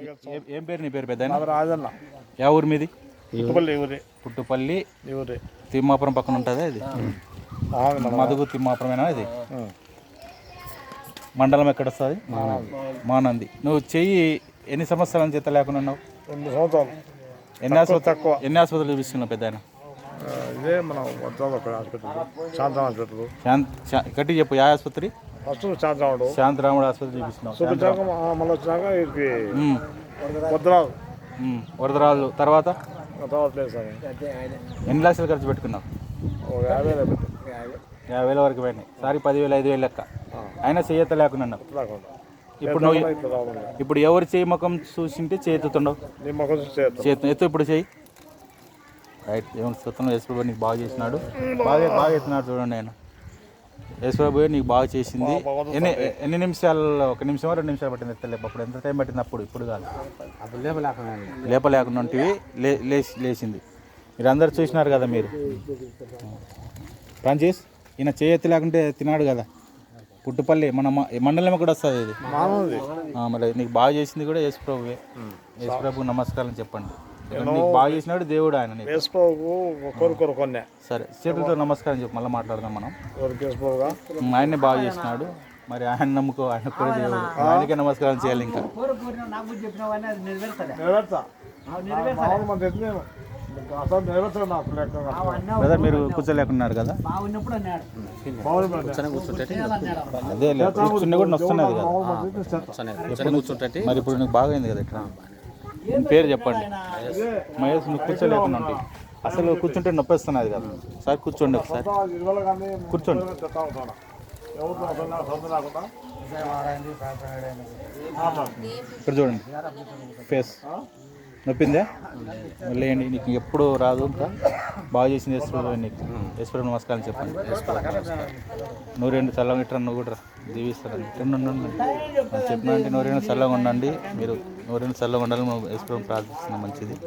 ఏ- పేరు నీ పేరు పెద్ద రాజన్న. యా ఊరు మీది? ఇటుపల్లి ఊరే. పుట్టుపల్లి. ఊరే. తిమ్మాపురం పక్కన ఉంటుందా ఇది? మదుగు తిమ్మాపురమేనా ఇది? మండలం ఎక్కడ వస్తుంది మానంది. నువ్వు చెయ్యి ఎన్ని సంవత్సరాల నుంచి ఎత్త లేకుండా ఉన్నావు? రెండు సంవత్సరాలు. ఎన్ని ఆసుపత్రి తక్కువ. ఎన్ని ఆసుపత్రులు చూపిస్తున్నావు పెద్ద ఆయన ఇదే మనం వద్దాం అక్కడ హాస్పిటల్. శాంతం హాస్పిటల్. శాంత్ గట్టి చెప్పు యా ఆసుపత్రి? ఫస్ట్ శాంతరాముడు. శాంతరాముడు ఆసుపత్రి చూపిస్తున్నావు. చూపించాక మళ్ళీ వచ్చినాక ఉమ్, వరదరాళ్ళు తర్వాత? తర్వాత లేదు సార్. ఎన్ని లక్షలు ఖర్చు పెట్టుకున్నావు? ఒక యాభై వేలు పెట్టి యాభై వేల వరకు పోయినాయి. సారి పదివేలు ఐదు వేలు లెక్క. అయినా చెయ్యత లేకుండా ఇప్పుడు నువ్వు ఇప్పుడు ఎవరు చేయి ముఖం చూసింటే చేస్తాం చేతు ఎత్తు. ఇప్పుడు చేయి. రైట్. దేవుని స్తోత్రం. యేసుప్రభు నీకు బాగా చేసినాడు. బాగా బాగా ఎత్తున్నాడు చూడండి ఆయన. యేసుప్రభు నీకు బాగా చేసింది. ఎన్ని ఎన్ని నిమిషాలు ఒక నిమిషం రెండు నిమిషాలు పట్టింది ఎత్తలేపు అప్పుడు ఎంత టైం పట్టింది అప్పుడు? ఇప్పుడు కాదు. లేపలేకుండా ఉంటివి లే లేచి లేచింది. మీరు అందరు చూసినారు కదా మీరు? ఫ్రాంచీస్ ఈయన చేయెత్తి లేకుంటే తినాడు కదా? పుట్టుపల్లి మన మండలం కూడా వస్తుంది ఇది. మరి నీకు బాగా చేసింది కూడా యేసుప్రభువే యేసుప్రభు నమస్కారం చెప్పండి. నీకు బాగా చేసినాడు దేవుడు ఆయన నీకు. వేసుకోకు కోరుకోరు కొన్నే. సరే చేతులతో నమస్కారం చెప్పు మళ్ళీ మాట్లాడదాం మనం. ఆయన్నే బాగా చేసినాడు. మరి ఆయన నమ్ముకో ఆయన కూడా దేవుడు. ఆయనకే నమస్కారం చేయాలి ఇంకా. బ్రదర్ మీరు కూర్చోలేకున్నారు కదా? అదే కూర్చున్నా కూడా నొస్తున్నది కదా. మరి ఇప్పుడు నీకు బాగైంది కదా ఇట్లా పేరు చెప్పండి. మహేష్ నువ్వు కూర్చోలేకుండా అసలు కూర్చుంటే నొప్పి వస్తున్నది కదా. సార్ కూర్చోండి ఒకసారి. కూర్చోండి. ఇక్కడ చూడండి. ఫేస్ నొప్పిందే? లేండి నీకు ఎప్పుడు రాదు ఇంకా బాగా చేసింది యశ్వరు నీకు. యశ్వరు నమస్కారం చెప్పండి. నువ్వు రెండు చల్లగా ఇట్రా నువ్వు కూడా. దీవిస్తాను రెండు ఉండండి చెప్పిన అంటే నూరేళ్ళు చల్లగా ఉండండి. మీరు ఎవరైనా చల్లగా ఉండాలని యశ్వరం ప్రార్థిస్తున్నాం మంచిది.